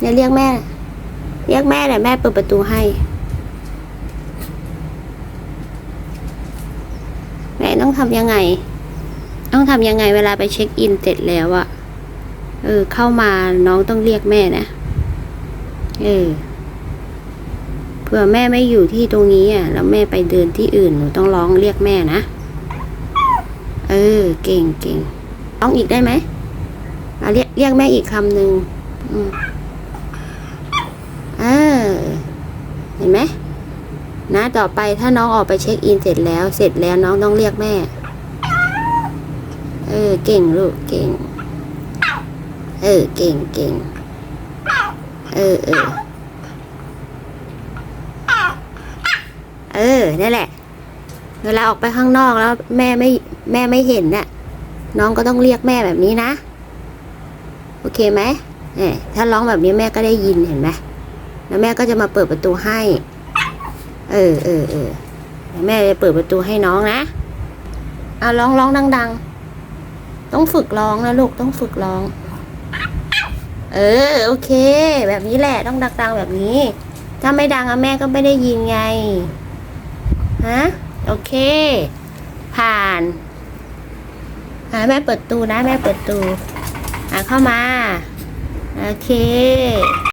เนี่ยเรียกแม่ เรียกแม่เดี๋ยวแม่เปิดประตูให้ แม่ต้องทำยังไง ต้องทำยังไงเวลาไปเช็คอินเสร็จแล้วอะเออ เข้ามาน้องต้องเรียกแม่นะ เออเผื่อแม่ไม่อยู่ที่ตรงนี้อะ แล้วแม่ไปเดินที่อื่นหนูต้องร้องเรียกแม่นะ เออ เก่งเก่งร้องอีกได้ไหมเรียกเรียกแม่อีกคำหนึ่งอืม อ เห็นไหมนะต่อไปถ้าน้องออกไปเช็คอินเสร็จแล้ว เสร็จแล้วน้องต้องเรียกแม่ เออ เก่งลูกเก่ง เออ เก่งเก่งเออเออเออนั่นแหละ เวลาออกไปข้างนอกแล้ว แม่ไม่แม่ไม่เห็นน่ะ น้องก็ต้องเรียกแม่แบบนี้นะ โอเคไหมเนี่ยถ้าร้องแบบนี้แม่ก็ได้ยินเห็นไหม แล้วแม่ก็จะมาเปิดประตูให้ เออเออเออเดี๋ยวแม่จะเปิดประตูให้น้องนะเอาร้องร้องดัง ๆ ต้องฝึกร้องนะลูกต้องฝึกร้อง เออ โอเค แบบนี้แหละต้องดังๆแบบนี้ ถ้าไม่ดังอะแม่ก็ไม่ได้ยินไงฮะโอเค ผ่านอะแม่เปิดตูนะ แม่เปิดตูอะเข้ามา โอเค